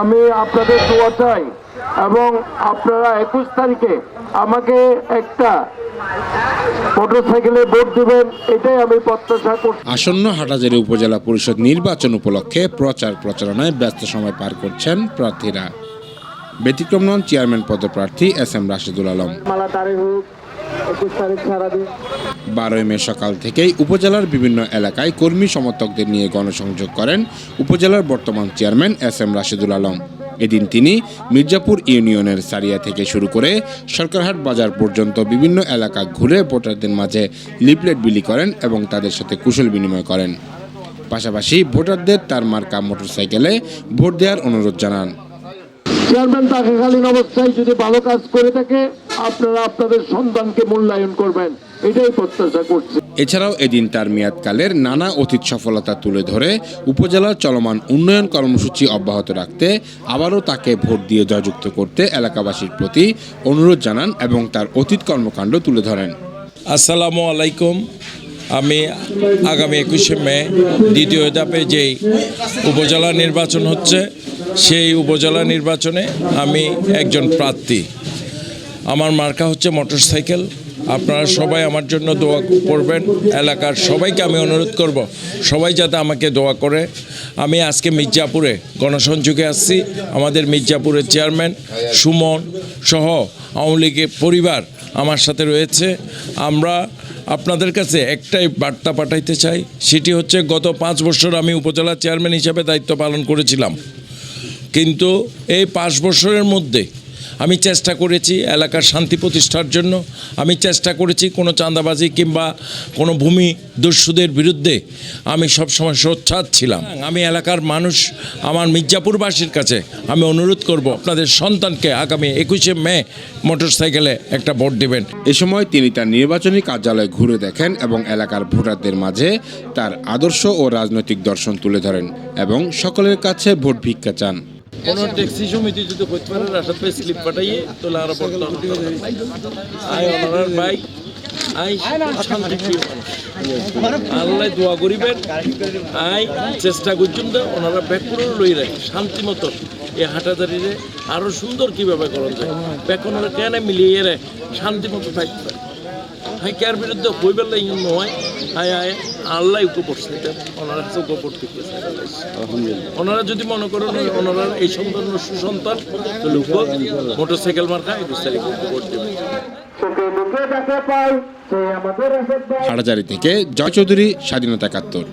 আমি আপনাদের দোয়া চাই এবং আপনারা একুশ তারিখে আমাকে একটা মোটরসাইকেলে ভোট দেবেন এটাই আমি প্রত্যাশা করছি। আসন্ন হাটাজারি উপজেলা পরিষদ নির্বাচন উপলক্ষে প্রচার প্রচারণায় ব্যস্ত সময় পার করছেন প্রার্থীরা। ব্যতিক্রম নন চেয়ারম্যান পদপ্রার্থী এস এম রাশেদুল আলম। মালা তারিখ হোক বারোই মে সকাল থেকেই উপজেলার বিভিন্ন এলাকায় কর্মী সমর্থকদের নিয়ে গণসংযোগ করেন উপজেলার বর্তমান chairman S M Rashedul Alam. এদিন তিনি মির্জাপুর ইউনিয়নের সারিয়া থেকে শুরু করে সরকারহাট বাজার পর্যন্ত বিভিন্ন এলাকা ঘুরে ভোটারদের মাঝে লিফলেট বিলি করেন এবং তাদের সাথে কুশল বিনিময় করেন। পাশাপাশি ভোটারদের তার মার্কা মোটরসাইকেলে ভোট দেওয়ার অনুরোধ জানান। চেয়ারম্যান থাকাকালীন অবস্থায় যদি ভালো কাজ করে থাকে আপনারা আপনাদের সন্তানকে মূল্যায়ন করবেন। এটাই প্রত্যাশা করছি। এছাড়াও এদিন তার মেয়াদকালের নানা অতীত সফলতা তুলে ধরে উপজেলার চলমান উন্নয়ন কর্মসূচি অব্যাহত রাখতে আবারও তাকে ভোট দিয়ে জয়যুক্ত করতে এলাকাবাসীর প্রতি অনুরোধ জানান এবং তার অতীত কর্মকাণ্ড তুলে ধরেন। আসসালামু আলাইকুম। আমি আগামী একুশে মে দ্বিতীয় ধাপে যেই উপজেলা নির্বাচন হচ্ছে, সেই উপজেলা নির্বাচনে আমি একজন প্রার্থী। আমার মার্কা হচ্ছে মোটরসাইকেল। আপনারা সবাই আমার জন্য দোয়া করবেন। এলাকার সবাইকে আমি অনুরোধ করব, সবাই যাতে আমাকে দোয়া করে। আমি আজকে মির্জাপুরে গণসংযোগে আসছি আমাদের মির্জাপুরের চেয়ারম্যান সুমন সহ আওয়ামী লীগের পরিবার আমার সাথে রয়েছে। আমরা আপনাদের কাছে একটাই বার্তা পাঠাইতে চাই, সেটি হচ্ছে গত পাঁচ বছর আমি উপজেলা চেয়ারম্যান হিসাবে দায়িত্ব পালন করেছিলাম। কিন্তু এই পাঁচ বছরের মধ্যে আমি চেষ্টা করেছি এলাকার শান্তি প্রতিষ্ঠার জন্য। আমি চেষ্টা করেছি কোনো চাঁদাবাজি কিংবা কোনো ভূমি দস্যুদের বিরুদ্ধে আমি সবসময় সোচ্ছাদ ছিলাম। আমি এলাকার মানুষ, আমার মির্জাপুরবাসীর কাছে আমি অনুরোধ করব, আপনাদের সন্তানকে আগামী একুশে মে মোটরসাইকেলে একটা ভোট দেবেন। এ সময় তিনি তার নির্বাচনী কার্যালয় ঘুরে দেখেন এবং এলাকার ভোটারদের মাঝে তার আদর্শ ও রাজনৈতিক দর্শন তুলে ধরেন এবং সকলের কাছে ভোট ভিক্ষা চান। কোনো ট্যাক্সি সমিতি যদি করতে পারে রাস্তা পেয়ে স্লিপ পাঠাইয়ে আরও বর্তমান আই ভাই শান্তি আল্লাহ দোয়া করিবেন আই চেষ্টা করছেন তো ওনারা ব্যাকুর লই রাখে শান্তি মতো এই হাটাদারিরে আরও সুন্দর কীভাবে করা যায়। ব্যাকুর কেন মিলিয়ে শান্তি মতো থাকতে পারে। হাই কার বিরুদ্ধে হইবার লাগে নয়। হাই আয় আল্লাহ উপ করছে এটা ওনারা কাছে গোপর থেকে ওনারা যদি মনে করেন ওনারা এই সন্তান সুসন্তান তাহলে মোটরসাইকেল মার্কা একুশ তারিখ ভোট দেবে হাটাজারি থেকে জয় চৌধুরী স্বাধীনতা একাত্তর।